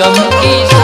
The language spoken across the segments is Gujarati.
गम की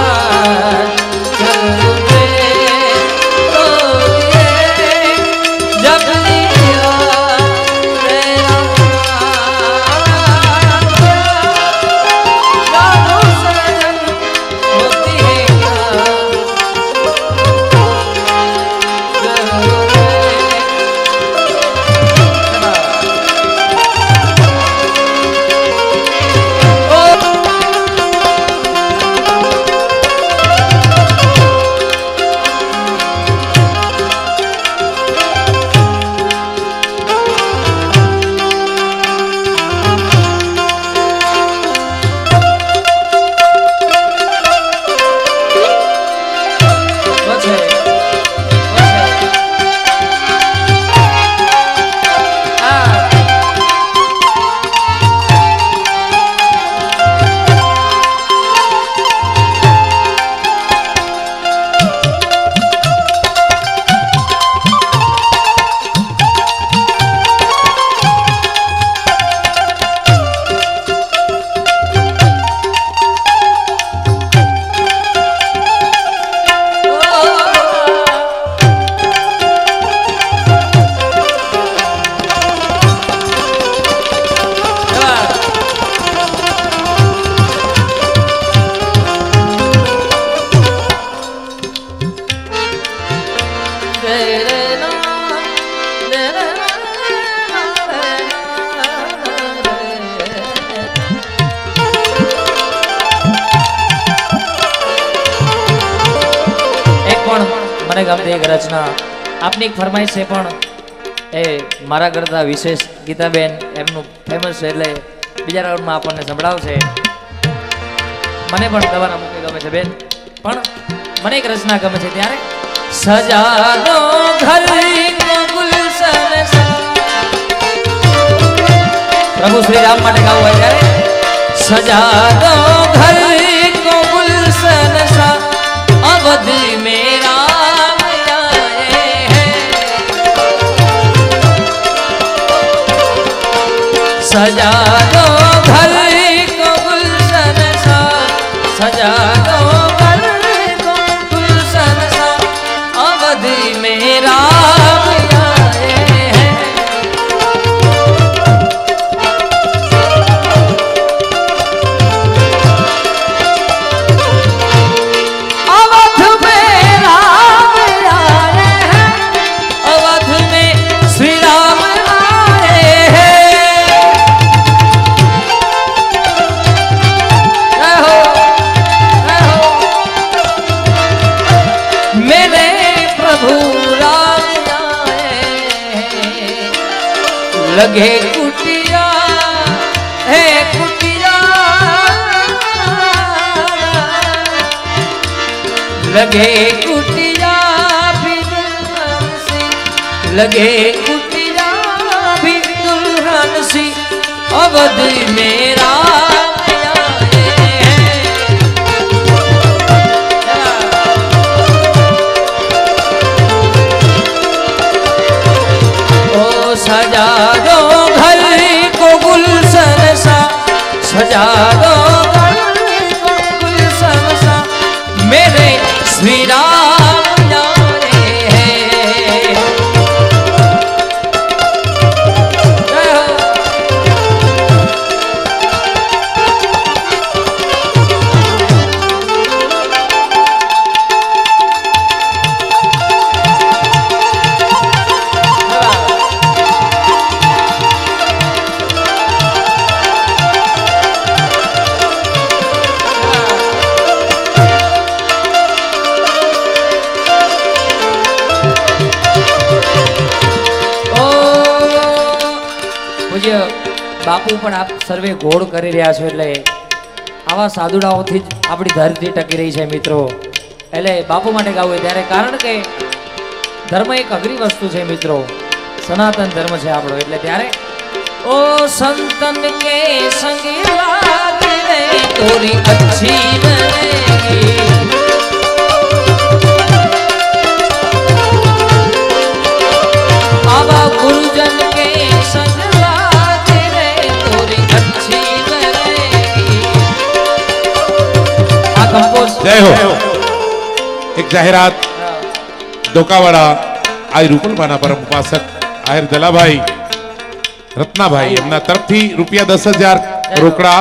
મને ગમતી એક રચના. આપની એક ફરમાઈશ છે પણ એ મારા કરતાં વિશેષ ગીતાબેન એમનું ફેમસ છે એટલે બીજા રાઉન્ડમાં આપણને સંભળાવશે. મને પણ તમારા મૂકી ગમે છે બેન. પણ મને એક રચના ગમે છે ત્યારે. સજા દો ઘર. પ્રભુ શ્રી રામ માટે ગાવું હોય ત્યારે. ઘર सजा लगे कुटिया भी दुल्हन सी लगे कुटिया भी दुल्हन सी अवध मेरा ओ सजा दो घर को गुलशन सा सजा दो પૂજ્ય બાપુ પણ આપ સર્વે ગોળ કરી રહ્યા છો એટલે આવા સાધુડાઓથી જ આપણી ધરતી ટકી રહી છે મિત્રો. એટલે બાપુ માટે ગાવું ત્યારે કારણ કે ધર્મ એક અઘરી વસ્તુ છે મિત્રો. સનાતન ધર્મ છે આપણો. એટલે ત્યારે ઓ સંતન કે સંગ લાગ તોરી અચ્છી બનેગી. આવા ગુરુજન કે જય હો. એક જાહેરાત ધોકાવાળા આ રૂપલબાના પરમ ઉપાસક આહિર દલાભાઈ રત્નાભાઈ, એમના તરફથી રૂપિયા દસ હજાર રોકડા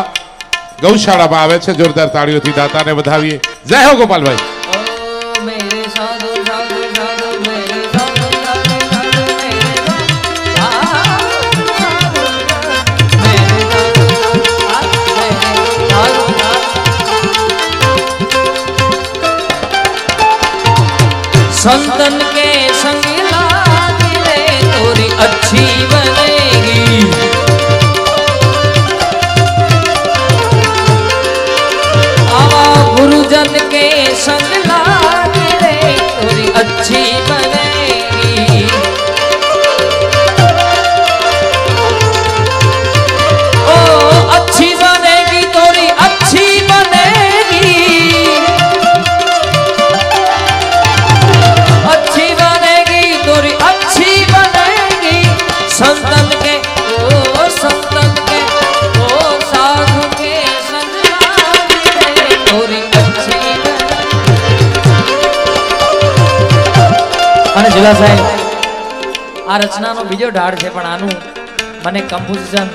ગૌશાળામાં આવે છે. જોરદાર તાળીઓથી દાતાને વધાવીએ. જય હો ગોપાલભાઈ. সন্তান વાલા સાહેબ આ રચનાનો બીજો ઢાળ છે, પણ આનું મને કમ્પોઝિશન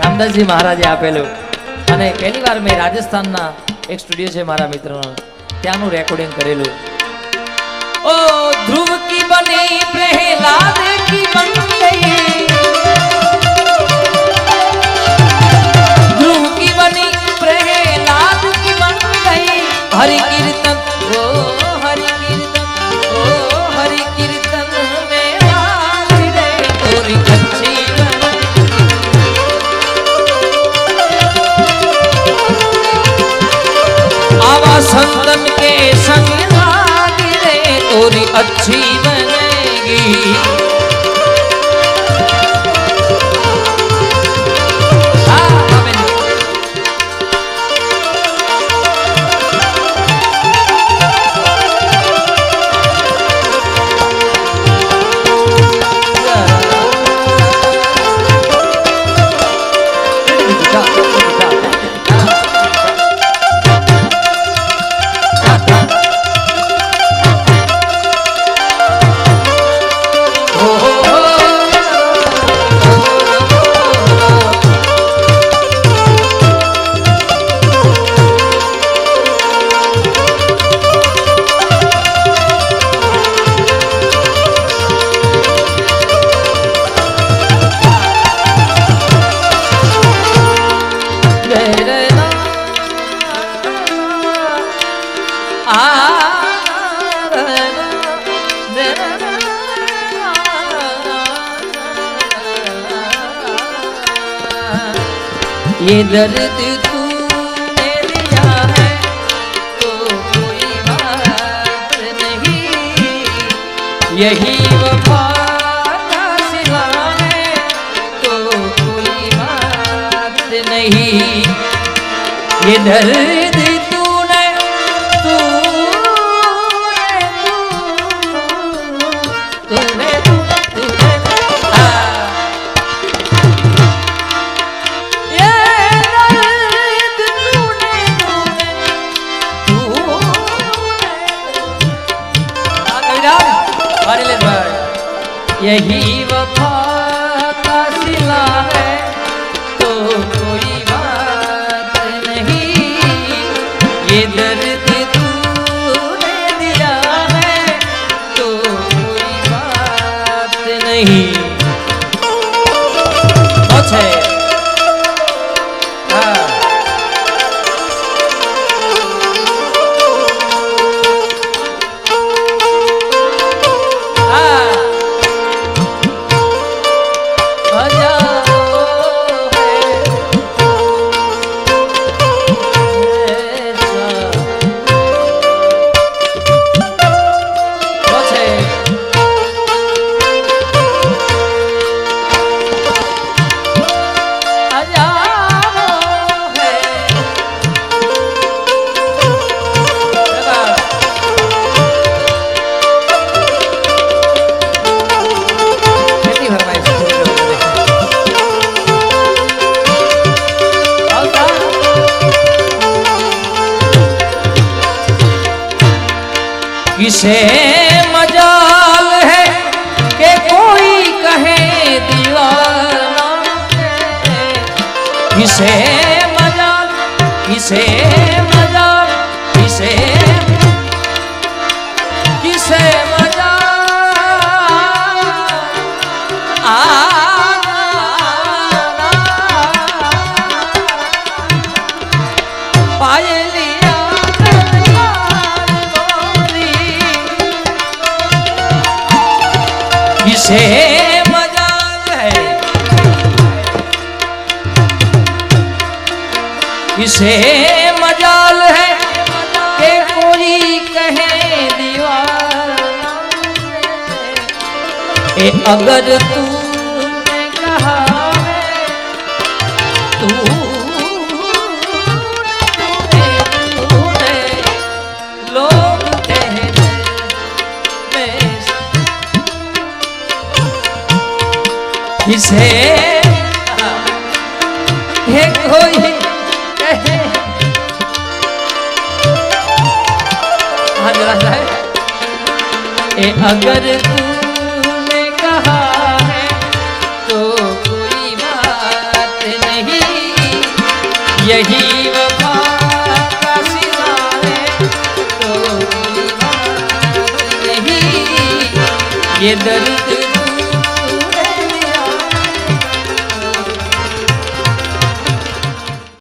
રામદાસજી મહારાજે આપેલું. અને પહેલી વાર મેં રાજસ્થાનના એક સ્ટુડિયો છે મારા મિત્રનો, ત્યાંનું રેકોર્ડિંગ કરેલું. ઓ ધ્રુવ કી બની પ્રહલાદ કી બન cheese. ये दर्द तूने तो कोई बात नहीं। यही वफा का है तो कोई बात नहीं। ये दर्द तूने यही वफा का सिला है तो कोई बात नहीं। ये दर्द तूने दिया है तो कोई बात नहीं। किसे मजाल है कि कोई कहे दीवाना किसे मजाल किसे मजाल किसे किसे मजाल। किसे मजाल है। इसे मजाल है के कोई कहे दीवार अगर तूने है। कोई हाँ ए, अगर तूने कहा है तो कोई बात नहीं। यही वफा का सिला है तो कोई बात नहीं। ये दर्द